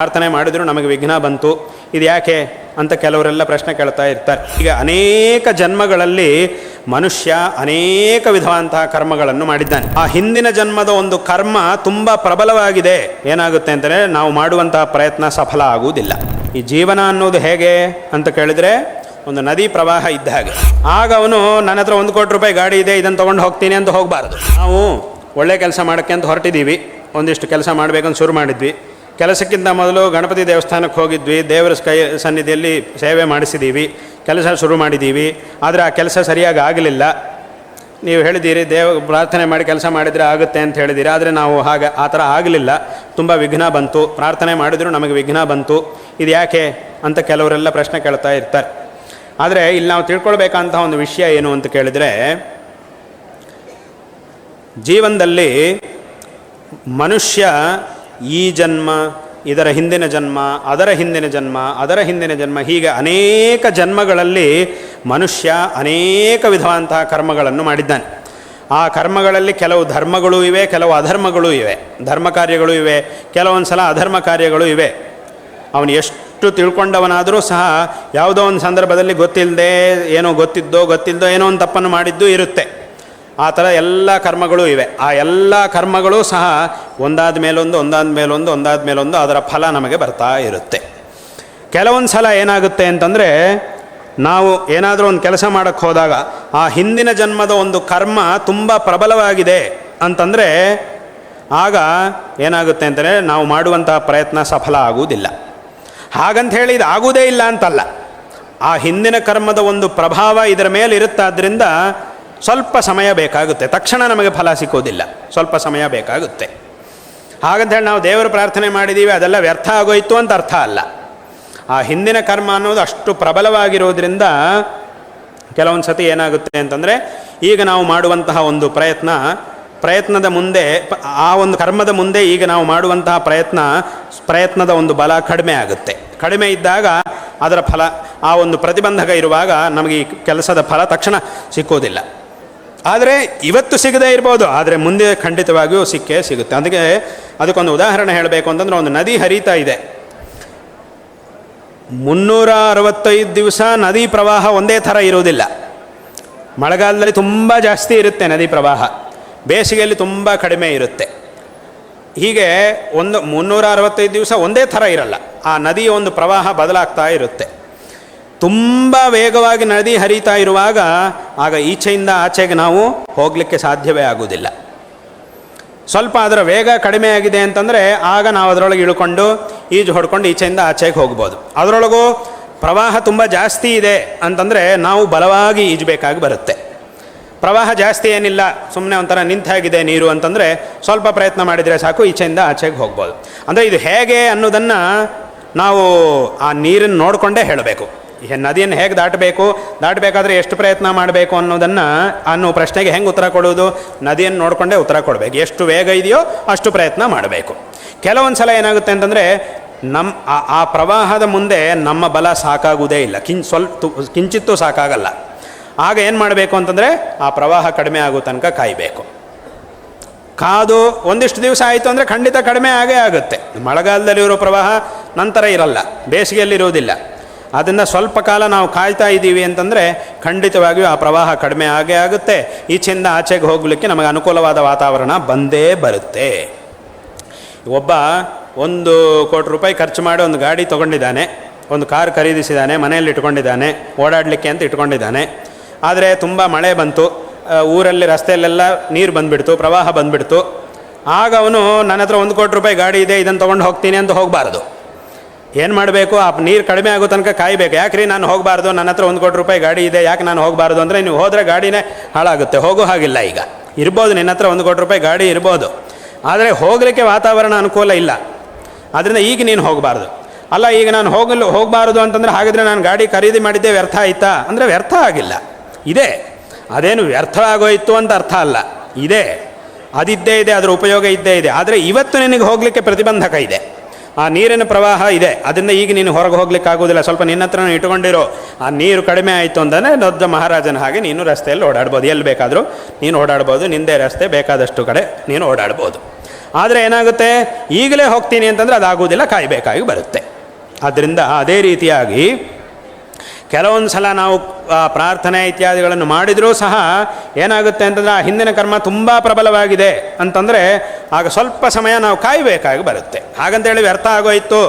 ಪ್ರಾರ್ಥನೆ ಮಾಡಿದ್ರು ನಮಗೆ ವಿಘ್ನ ಬಂತು. ಇದು ಯಾಕೆ ಅಂತ ಕೆಲವರೆಲ್ಲ ಪ್ರಶ್ನೆ ಕೇಳ್ತಾ ಇರ್ತಾರೆ. ಈಗ ಅನೇಕ ಜನ್ಮಗಳಲ್ಲಿ ಮನುಷ್ಯ ಅನೇಕ ವಿಧವಾದಂತಹ ಕರ್ಮಗಳನ್ನು ಮಾಡಿದ್ದಾನೆ. ಆ ಹಿಂದಿನ ಜನ್ಮದ ಒಂದು ಕರ್ಮ ತುಂಬ ಪ್ರಬಲವಾಗಿದೆ. ಏನಾಗುತ್ತೆ ಅಂತಂದರೆ ನಾವು ಮಾಡುವಂತಹ ಪ್ರಯತ್ನ ಸಫಲ ಆಗುವುದಿಲ್ಲ. ಈ ಜೀವನ ಅನ್ನೋದು ಹೇಗೆ ಅಂತ ಕೇಳಿದರೆ ಒಂದು ನದಿ ಪ್ರವಾಹ ಇದ್ದ ಹಾಗೆ. ಆಗ ಅವನು ನನ್ನ ಹತ್ರ ಒಂದು ಕೋಟಿ ರೂಪಾಯಿ ಗಾಡಿ ಇದೆ, ಇದನ್ನು ತೊಗೊಂಡು ಹೋಗ್ತೀನಿ ಅಂತ ಹೋಗಬಾರ್ದು. ನಾವು ಒಳ್ಳೆ ಕೆಲಸ ಮಾಡೋಕ್ಕೆ ಅಂತ ಹೊರಟಿದ್ದೀವಿ. ಒಂದಿಷ್ಟು ಕೆಲಸ ಮಾಡಬೇಕಂತ ಶುರು ಮಾಡಿದ್ವಿ. ಕೆಲಸಕ್ಕಿಂತ ಮೊದಲು ಗಣಪತಿ ದೇವಸ್ಥಾನಕ್ಕೆ ಹೋಗಿದ್ವಿ. ದೇವರ ಕೈ ಸನ್ನಿಧಿಯಲ್ಲಿ ಸೇವೆ ಮಾಡಿಸಿದ್ದೀವಿ ಕೆಲಸ ಶುರು ಮಾಡಿದ್ದೀವಿ ಆದರೆ ಆ ಕೆಲಸ ಸರಿಯಾಗಿ ಆಗಲಿಲ್ಲ. ನೀವು ಹೇಳಿದ್ದೀರಿ, ದೇವ ಪ್ರಾರ್ಥನೆ ಮಾಡಿ ಕೆಲಸ ಮಾಡಿದರೆ ಆಗುತ್ತೆ ಅಂತ ಹೇಳಿದ್ದೀರಿ. ಆದರೆ ನಾವು ಹಾಗೆ ಆ ಥರ ಆಗಲಿಲ್ಲ. ತುಂಬ ವಿಘ್ನ ಬಂತು. ಪ್ರಾರ್ಥನೆ ಮಾಡಿದರೂ ನಮಗೆ ವಿಘ್ನ ಬಂತು. ಇದು ಯಾಕೆ ಅಂತ ಕೆಲವರೆಲ್ಲ ಪ್ರಶ್ನೆ ಕೇಳ್ತಾ ಇರ್ತಾರೆ. ಆದರೆ ಇಲ್ಲಿ ನಾವು ತಿಳ್ಕೊಳ್ಬೇಕಂತ ಒಂದು ವಿಷಯ ಏನು ಅಂತ ಕೇಳಿದರೆ, ಜೀವನದಲ್ಲಿ ಮನುಷ್ಯ ಈ ಜನ್ಮ, ಇದರ ಹಿಂದಿನ ಜನ್ಮ, ಅದರ ಹಿಂದಿನ ಜನ್ಮ, ಅದರ ಹಿಂದಿನ ಜನ್ಮ, ಹೀಗೆ ಅನೇಕ ಜನ್ಮಗಳಲ್ಲಿ ಮನುಷ್ಯ ಅನೇಕ ವಿಧವಾದಂತಹ ಕರ್ಮಗಳನ್ನು ಮಾಡಿದ್ದಾನೆ. ಆ ಕರ್ಮಗಳಲ್ಲಿ ಕೆಲವು ಧರ್ಮಗಳು ಇವೆ, ಕೆಲವು ಅಧರ್ಮಗಳು ಇವೆ, ಧರ್ಮ ಕಾರ್ಯಗಳು ಇವೆ ಕೆಲವೊಂದು ಸಲ ಅಧರ್ಮ ಕಾರ್ಯಗಳು ಇವೆ. ಅವನು ಎಷ್ಟು ತಿಳ್ಕೊಂಡವನಾದರೂ ಸಹ ಯಾವುದೋ ಒಂದು ಸಂದರ್ಭದಲ್ಲಿ ಗೊತ್ತಿಲ್ಲದೆ ಏನೋ ಗೊತ್ತಿದ್ದೋ ಗೊತ್ತಿಲ್ಲದೋ ಏನೋ ಒಂದು ತಪ್ಪನ್ನು ಮಾಡಿದ್ದು ಇರುತ್ತೆ. ಆ ಥರ ಎಲ್ಲ ಕರ್ಮಗಳು ಇವೆ. ಆ ಎಲ್ಲ ಕರ್ಮಗಳು ಸಹ ಒಂದಾದ ಮೇಲೊಂದು ಒಂದಾದ ಮೇಲೊಂದು ಒಂದಾದ ಮೇಲೊಂದು ಅದರ ಫಲ ನಮಗೆ ಬರ್ತಾ ಇರುತ್ತೆ. ಕೆಲವೊಂದು ಸಲ ಏನಾಗುತ್ತೆ ಅಂತಂದರೆ ನಾವು ಏನಾದರೂ ಒಂದು ಕೆಲಸ ಮಾಡೋಕ್ಕೆ ಹೋದಾಗ ಆ ಹಿಂದಿನ ಜನ್ಮದ ಒಂದು ಕರ್ಮ ತುಂಬ ಪ್ರಬಲವಾಗಿದೆ ಅಂತಂದರೆ ಆಗ ಏನಾಗುತ್ತೆ ಅಂತಂದರೆ ನಾವು ಮಾಡುವಂತಹ ಪ್ರಯತ್ನ ಸಫಲ ಆಗುವುದಿಲ್ಲ. ಹಾಗಂತ ಹೇಳಿ ಇದು ಆಗುವುದೇ ಇಲ್ಲ ಅಂತಲ್ಲ. ಆ ಹಿಂದಿನ ಕರ್ಮದ ಒಂದು ಪ್ರಭಾವ ಇದರ ಮೇಲೆ ಇರುತ್ತಾದ್ರಿಂದ ಸ್ವಲ್ಪ ಸಮಯ ಬೇಕಾಗುತ್ತೆ. ತಕ್ಷಣ ನಮಗೆ ಫಲ ಸಿಕ್ಕೋದಿಲ್ಲ. ಸ್ವಲ್ಪ ಸಮಯ ಬೇಕಾಗುತ್ತೆ. ಹಾಗಂತ ಹೇಳಿ ನಾವು ದೇವರು ಪ್ರಾರ್ಥನೆ ಮಾಡಿದ್ದೀವಿ ಅದೆಲ್ಲ ವ್ಯರ್ಥ ಆಗೋಯ್ತು ಅಂತ ಅರ್ಥ ಅಲ್ಲ. ಆ ಹಿಂದಿನ ಕರ್ಮ ಅನ್ನೋದು ಅಷ್ಟು ಪ್ರಬಲವಾಗಿರೋದ್ರಿಂದ ಕೆಲವೊಂದು ಸತಿ ಏನಾಗುತ್ತೆ ಅಂತಂದರೆ, ಈಗ ನಾವು ಮಾಡುವಂತಹ ಒಂದು ಪ್ರಯತ್ನ, ಪ್ರಯತ್ನದ ಮುಂದೆ, ಆ ಒಂದು ಕರ್ಮದ ಮುಂದೆ ಈಗ ನಾವು ಮಾಡುವಂತಹ ಪ್ರಯತ್ನ, ಪ್ರಯತ್ನದ ಒಂದು ಬಲ ಕಡಿಮೆ ಆಗುತ್ತೆ. ಕಡಿಮೆ ಇದ್ದಾಗ ಅದರ ಫಲ, ಆ ಒಂದು ಪ್ರತಿಬಂಧಕ ಇರುವಾಗ ನಮಗೆ ಈ ಕೆಲಸದ ಫಲ ತಕ್ಷಣ ಸಿಕ್ಕೋದಿಲ್ಲ. ಆದರೆ ಇವತ್ತು ಸಿಗದೇ ಇರ್ಬೋದು, ಆದರೆ ಮುಂದೆ ಖಂಡಿತವಾಗಿಯೂ ಸಿಕ್ಕೇ ಸಿಗುತ್ತೆ. ಅದಕ್ಕೆ ಅದಕ್ಕೊಂದು ಉದಾಹರಣೆ ಹೇಳಬೇಕು ಅಂತಂದ್ರೆ ಒಂದು ನದಿ ಹರಿತಾ ಇದೆ. ಮುನ್ನೂರ ಅರವತ್ತೈದು ದಿವಸ ನದಿ ಪ್ರವಾಹ ಒಂದೇ ಥರ ಇರುವುದಿಲ್ಲ. ಮಳೆಗಾಲದಲ್ಲಿ ತುಂಬ ಜಾಸ್ತಿ ಇರುತ್ತೆ ನದಿ ಪ್ರವಾಹ. ಬೇಸಿಗೆಯಲ್ಲಿ ತುಂಬ ಕಡಿಮೆ ಇರುತ್ತೆ. ಹೀಗೆ ಒಂದು ಮುನ್ನೂರ ಅರವತ್ತೈದು ದಿವಸ ಒಂದೇ ಥರ ಇರಲ್ಲ. ಆ ನದಿಯ ಒಂದು ಪ್ರವಾಹ ಬದಲಾಗ್ತಾ ಇರುತ್ತೆ. ತುಂಬ ವೇಗವಾಗಿ ನದಿ ಹರಿತಾ ಇರುವಾಗ ಆಗ ಈಚೆಯಿಂದ ಆಚೆಗೆ ನಾವು ಹೋಗಲಿಕ್ಕೆ ಸಾಧ್ಯವೇ ಆಗುವುದಿಲ್ಲ. ಸ್ವಲ್ಪ ಅದರ ವೇಗ ಕಡಿಮೆ ಆಗಿದೆ ಅಂತಂದರೆ ಆಗ ನಾವು ಅದರೊಳಗೆ ಇಳ್ಕೊಂಡು ಈಜು ಹೊಡ್ಕೊಂಡು ಈಚೆಯಿಂದ ಆಚೆಗೆ ಹೋಗ್ಬೋದು. ಅದರೊಳಗೂ ಪ್ರವಾಹ ತುಂಬ ಜಾಸ್ತಿ ಇದೆ ಅಂತಂದರೆ ನಾವು ಬಲವಾಗಿ ಈಜಬೇಕಾಗಿ ಬರುತ್ತೆ. ಪ್ರವಾಹ ಜಾಸ್ತಿ ಏನಿಲ್ಲ ಸುಮ್ಮನೆ ಒಂಥರ ನಿಂತಾಗಿದೆ ನೀರು ಅಂತಂದರೆ ಸ್ವಲ್ಪ ಪ್ರಯತ್ನ ಮಾಡಿದರೆ ಸಾಕು, ಈಚೆಯಿಂದ ಆಚೆಗೆ ಹೋಗ್ಬೋದು. ಅಂದರೆ ಇದು ಹೇಗೆ ಅನ್ನೋದನ್ನು ನಾವು ಆ ನೀರನ್ನು ನೋಡಿಕೊಂಡೇ ಹೇಳಬೇಕು. ನದಿಯನ್ನು ಹೇಗೆ ದಾಟಬೇಕು, ದಾಟಬೇಕಾದ್ರೆ ಎಷ್ಟು ಪ್ರಯತ್ನ ಮಾಡಬೇಕು ಅನ್ನೋದನ್ನು ಅನ್ನೋ ಪ್ರಶ್ನೆಗೆ ಹೆಂಗೆ ಉತ್ತರ ಕೊಡೋದು ನದಿಯನ್ನು ನೋಡಿಕೊಂಡೇ ಉತ್ತರ ಕೊಡಬೇಕು. ಎಷ್ಟು ವೇಗ ಇದೆಯೋ ಅಷ್ಟು ಪ್ರಯತ್ನ ಮಾಡಬೇಕು. ಕೆಲವೊಂದು ಸಲ ಏನಾಗುತ್ತೆ ಅಂತಂದರೆ ನಮ್ಮ ಆ- ಪ್ರವಾಹದ ಮುಂದೆ ನಮ್ಮ ಬಲ ಸಾಕಾಗುವುದೇ ಇಲ್ಲ. ಕಿಂ, ಸ್ವಲ್ಪ ಕಿಂಚಿತ್ತೂ ಸಾಕಾಗಲ್ಲ. ಆಗ ಏನು ಮಾಡಬೇಕು ಅಂತಂದರೆ ಆ ಪ್ರವಾಹ ಕಡಿಮೆ ಆಗೋ ತನಕ ಕಾಯಬೇಕು. ಕಾದು ಒಂದಿಷ್ಟು ದಿವಸ ಆಯಿತು ಅಂದರೆ ಖಂಡಿತ ಕಡಿಮೆ ಆಗೇ ಆಗುತ್ತೆ. ಮಳೆಗಾಲದಲ್ಲಿರೋ ಪ್ರವಾಹ ನಂತರ ಇರಲ್ಲ. ಬೇಸಿಗೆಯಲ್ಲಿ ಇರುವುದಿಲ್ಲ ಅದನ್ನು ಸ್ವಲ್ಪ ಕಾಲ ನಾವು ಕಾಯ್ತಾ ಇದ್ದೀವಿ ಅಂತಂದರೆ ಖಂಡಿತವಾಗಿಯೂ ಆ ಪ್ರವಾಹ ಕಡಿಮೆ ಆಗೇ ಆಗುತ್ತೆ. ಈಚೆಯಿಂದ ಆಚೆಗೆ ಹೋಗಲಿಕ್ಕೆ ನಮಗೆ ಅನುಕೂಲವಾದ ವಾತಾವರಣ ಬಂದೇ ಬರುತ್ತೆ. ಒಬ್ಬ ಒಂದು ಕೋಟಿ ರೂಪಾಯಿ ಖರ್ಚು ಮಾಡಿ ಒಂದು ಗಾಡಿ ತೊಗೊಂಡಿದ್ದಾನೆ, ಒಂದು ಕಾರ್ ಖರೀದಿಸಿದ್ದಾನೆ, ಮನೆಯಲ್ಲಿ ಇಟ್ಕೊಂಡಿದ್ದಾನೆ, ಓಡಾಡಲಿಕ್ಕೆ ಅಂತ ಇಟ್ಕೊಂಡಿದ್ದಾನೆ. ಆದರೆ ತುಂಬ ಮಳೆ ಬಂತು ಊರಲ್ಲಿ ರಸ್ತೆಯಲ್ಲೆಲ್ಲ ನೀರು ಬಂದುಬಿಡ್ತು, ಪ್ರವಾಹ ಬಂದುಬಿಡ್ತು. ಆಗ ಅವನು, ನನ್ನ ಹತ್ರ ಒಂದು ಕೋಟಿ ರೂಪಾಯಿ ಗಾಡಿ ಇದೆ, ಇದನ್ನು ತೊಗೊಂಡು ಹೋಗ್ತೀನಿ ಅಂತ ಹೋಗಬಾರ್ದು. ಏನು ಮಾಡಬೇಕು? ಆ ನೀರು ಕಡಿಮೆ ಆಗೋ ತನಕ ಕಾಯಬೇಕು. ಯಾಕ್ರಿ ನಾನು ಹೋಗಬಾರ್ದು? ನನ್ನ ಹತ್ರ ಒಂದು ಕೋಟಿ ರೂಪಾಯಿ ಗಾಡಿ ಇದೆ. ಯಾಕೆ ನಾನು ಹೋಗಬಾರ್ದು ಅಂದರೆ ನೀವು ಹೋದರೆ ಗಾಡಿನೇ ಹಾಳಾಗುತ್ತೆ. ಹೋಗೋ ಹಾಗಿಲ್ಲ ಈಗ. ಇರ್ಬೋದು, ನಿನ್ನ ಹತ್ರ ಒಂದು ಕೋಟಿ ರೂಪಾಯಿ ಗಾಡಿ ಇರ್ಬೋದು. ಆದರೆ ಹೋಗಲಿಕ್ಕೆ ವಾತಾವರಣ ಅನುಕೂಲ ಇಲ್ಲ. ಆದ್ದರಿಂದ ಈಗ ನೀನು ಹೋಗಬಾರ್ದು. ಅಲ್ಲ, ಈಗ ನಾನು ಹೋಗಲು ಹೋಗಬಾರ್ದು ಅಂತಂದರೆ ಹಾಗಿದ್ರೆ ನಾನು ಗಾಡಿ ಖರೀದಿ ಮಾಡಿದ್ದೆ, ವ್ಯರ್ಥ ಆಯಿತಾ? ಅಂದರೆ ವ್ಯರ್ಥ ಆಗಿಲ್ಲ. ಇದೆ. ಅದೇನು ವ್ಯರ್ಥ ಆಗೋಯಿತು ಅಂತ ಅರ್ಥ ಅಲ್ಲ. ಇದೆ. ಅದಿದ್ದೇ ಇದೆ, ಅದರ ಉಪಯೋಗ ಇದ್ದೇ ಇದೆ. ಆದರೆ ಇವತ್ತು ನಿನಗೆ ಹೋಗಲಿಕ್ಕೆ ಪ್ರತಿಬಂಧಕ ಇದೆ. ಆ ನೀರಿನ ಪ್ರವಾಹ ಇದೆ. ಅದರಿಂದ ಈಗ ನೀನು ಹೊರಗೆ ಹೋಗ್ಲಿಕ್ಕೆ ಆಗೋದಿಲ್ಲ ಸ್ವಲ್ಪ ನಿನ್ನ ಹತ್ರ ಇಟ್ಕೊಂಡಿರೋ ಆ ನೀರು ಕಡಿಮೆ ಆಯಿತು ಅಂದರೆ ದೊಡ್ಡ ಮಹಾರಾಜನ ಹಾಗೆ ನೀನು ರಸ್ತೆಯಲ್ಲಿ ಓಡಾಡ್ಬೋದು. ಎಲ್ಲಿ ಬೇಕಾದರೂ ನೀನು ಓಡಾಡ್ಬೋದು. ನಿಂದೆ ರಸ್ತೆ ಬೇಕಾದಷ್ಟು ಕಡೆ ನೀನು ಓಡಾಡ್ಬೋದು. ಆದರೆ ಏನಾಗುತ್ತೆ? ಈಗಲೇ ಹೋಗ್ತೀನಿ ಅಂತಂದರೆ ಆಗೋದಿಲ್ಲ ಕಾಯಬೇಕಾಗಿ ಬರುತ್ತೆ. ಆದ್ದರಿಂದ ಅದೇ ರೀತಿಯಾಗಿ ಕೆಲವೊಂದು ಸಲ ನಾವು ಪ್ರಾರ್ಥನೆ ಇತ್ಯಾದಿಗಳನ್ನು ಮಾಡಿದರೂ ಸಹ ಏನಾಗುತ್ತೆ ಅಂತಂದರೆ ಆ ಹಿಂದಿನ ಕರ್ಮ ತುಂಬ ಪ್ರಬಲವಾಗಿದೆ ಅಂತಂದರೆ ಆಗ ಸ್ವಲ್ಪ ಸಮಯ ನಾವು ಕಾಯಬೇಕಾಗಿ ಬರುತ್ತೆ. ಹಾಗಂತೇಳಿ ವ್ಯರ್ಥ ಆಗೋಯ್ತು.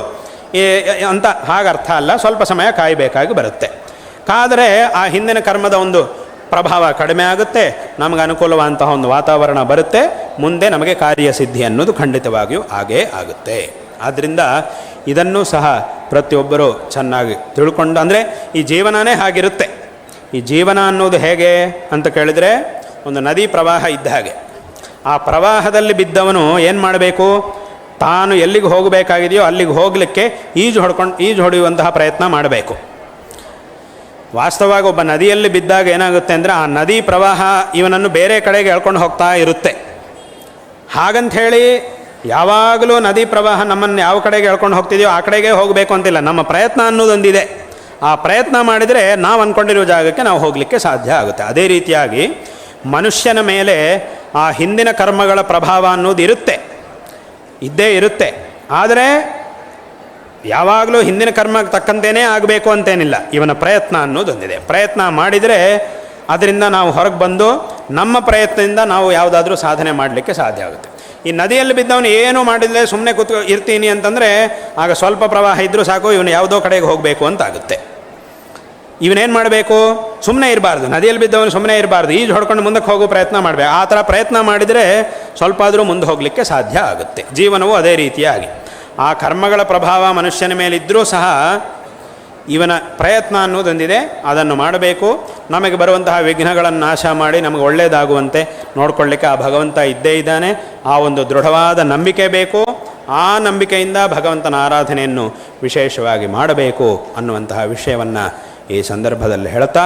ಅಂತ ಹಾಗೆ ಅರ್ಥ ಅಲ್ಲ, ಸ್ವಲ್ಪ ಸಮಯ ಕಾಯಬೇಕಾಗಿ ಬರುತ್ತೆ. ಕಾದರೆ ಆ ಹಿಂದಿನ ಕರ್ಮದ ಒಂದು ಪ್ರಭಾವ ಕಡಿಮೆ ಆಗುತ್ತೆ, ನಮಗೆ ಅನುಕೂಲವಾದಂತಹ ಒಂದು ವಾತಾವರಣ ಬರುತ್ತೆ, ಮುಂದೆ ನಮಗೆ ಕಾರ್ಯಸಿದ್ಧಿ ಅನ್ನೋದು ಖಂಡಿತವಾಗಿಯೂ ಆಗೇ ಆಗುತ್ತೆ. ಆದ್ದರಿಂದ ಇದನ್ನು ಸಹ ಪ್ರತಿಯೊಬ್ಬರು ಚೆನ್ನಾಗಿ ತಿಳ್ಕೊಂಡು, ಅಂದರೆ ಈ ಜೀವನವೇ ಹಾಗಿರುತ್ತೆ. ಈ ಜೀವನ ಅನ್ನೋದು ಹೇಗೆ ಅಂತ ಕೇಳಿದರೆ, ಒಂದು ನದಿ ಪ್ರವಾಹ ಇದ್ದ ಹಾಗೆ. ಆ ಪ್ರವಾಹದಲ್ಲಿ ಬಿದ್ದವನು ಏನು ಮಾಡಬೇಕು? ತಾನು ಎಲ್ಲಿಗೆ ಹೋಗಬೇಕಾಗಿದೆಯೋ ಅಲ್ಲಿಗೆ ಹೋಗಲಿಕ್ಕೆ ಈಜು ಹೊಡ್ಕೊಂಡು ಈಜು ಹೊಡೆಯುವಂತಹ ಪ್ರಯತ್ನ ಮಾಡಬೇಕು. ವಾಸ್ತವವಾಗಿ ಒಬ್ಬ ನದಿಯಲ್ಲಿ ಬಿದ್ದಾಗ ಏನಾಗುತ್ತೆ ಅಂದರೆ ಆ ನದಿ ಪ್ರವಾಹ ಇವನನ್ನು ಬೇರೆ ಕಡೆಗೆ ಎಳ್ಕೊಂಡು ಹೋಗ್ತಾ ಇರುತ್ತೆ. ಹಾಗಂತ ಹೇಳಿ ಯಾವಾಗಲೂ ನದಿ ಪ್ರವಾಹ ನಮ್ಮನ್ನು ಯಾವ ಕಡೆಗೆ ಎಳ್ಕೊಂಡು ಹೋಗ್ತಿದೆಯೋ ಆ ಕಡೆಗೆ ಹೋಗಬೇಕು ಅಂತಿಲ್ಲ. ನಮ್ಮ ಪ್ರಯತ್ನ ಅನ್ನೋದೊಂದಿದೆ. ಆ ಪ್ರಯತ್ನ ಮಾಡಿದರೆ ನಾವು ಅಂದ್ಕೊಂಡಿರೋ ಜಾಗಕ್ಕೆ ನಾವು ಹೋಗಲಿಕ್ಕೆ ಸಾಧ್ಯ ಆಗುತ್ತೆ. ಅದೇ ರೀತಿಯಾಗಿ ಮನುಷ್ಯನ ಮೇಲೆ ಆ ಹಿಂದಿನ ಕರ್ಮಗಳ ಪ್ರಭಾವ ಅನ್ನೋದು ಇರುತ್ತೆ. ಇದ್ದೇ ಇರುತ್ತೆ. ಆದರೆ ಯಾವಾಗಲೂ ಹಿಂದಿನ ಕರ್ಮಕ್ಕೆ ತಕ್ಕಂತೆಯೇ ಆಗಬೇಕು ಅಂತೇನಿಲ್ಲ. ಇವನ ಪ್ರಯತ್ನ ಅನ್ನೋದೊಂದಿದೆ. ಪ್ರಯತ್ನ ಮಾಡಿದರೆ ಅದರಿಂದ ನಾವು ಹೊರಗೆ ಬಂದು ನಮ್ಮ ಪ್ರಯತ್ನದಿಂದ ನಾವು ಯಾವುದಾದ್ರೂ ಸಾಧನೆ ಮಾಡಲಿಕ್ಕೆ ಸಾಧ್ಯ ಆಗುತ್ತೆ. ಈ ನದಿಯಲ್ಲಿ ಬಿದ್ದವನು ಏನು ಮಾಡಿದರೆ ಸುಮ್ಮನೆ ಕೂತ್ಕೊ ಇರ್ತೀನಿ ಅಂತಂದರೆ ಆಗ ಸ್ವಲ್ಪ ಪ್ರವಾಹ ಇದ್ದರೂ ಸಾಕು, ಇವನು ಯಾವುದೋ ಕಡೆಗೆ ಹೋಗಬೇಕು ಅಂತ ಆಗುತ್ತೆ ಇವನೇನು ಮಾಡಬೇಕು? ಸುಮ್ಮನೆ ಇರಬಾರ್ದು. ನದಿಯಲ್ಲಿ ಬಿದ್ದವನು ಸುಮ್ಮನೆ ಇರಬಾರ್ದು. ಈಜು ಹೊಡ್ಕೊಂಡು ಮುಂದಕ್ಕೆ ಹೋಗೋ ಪ್ರಯತ್ನ ಮಾಡಬೇಕು. ಆ ಥರ ಪ್ರಯತ್ನ ಮಾಡಿದರೆ ಸ್ವಲ್ಪ ಆದರೂ ಮುಂದೆ ಹೋಗಲಿಕ್ಕೆ ಸಾಧ್ಯ ಆಗುತ್ತೆ. ಜೀವನವು ಅದೇ ರೀತಿಯಾಗಿ. ಆ ಕರ್ಮಗಳ ಪ್ರಭಾವ ಮನುಷ್ಯನ ಮೇಲಿದ್ದರೂ ಸಹ ಇವನ ಪ್ರಯತ್ನ ಅನ್ನೋದೊಂದಿದೆ. ಅದನ್ನು ಮಾಡಬೇಕು. ನಮಗೆ ಬರುವಂತಹ ವಿಘ್ನಗಳನ್ನು ನಾಶ ಮಾಡಿ ನಮಗೆ ಒಳ್ಳೆಯದಾಗುವಂತೆ ನೋಡ್ಕೊಳ್ಳಿಕ್ಕೆ ಆ ಭಗವಂತ ಇದ್ದೇ ಇದ್ದಾನೆ. ಆ ಒಂದು ದೃಢವಾದ ನಂಬಿಕೆ ಬೇಕು. ಆ ನಂಬಿಕೆಯಿಂದ ಭಗವಂತನ ಆರಾಧನೆಯನ್ನು ವಿಶೇಷವಾಗಿ ಮಾಡಬೇಕು ಅನ್ನುವಂತಹ ವಿಷಯವನ್ನು ಈ ಸಂದರ್ಭದಲ್ಲಿ ಹೇಳ್ತಾ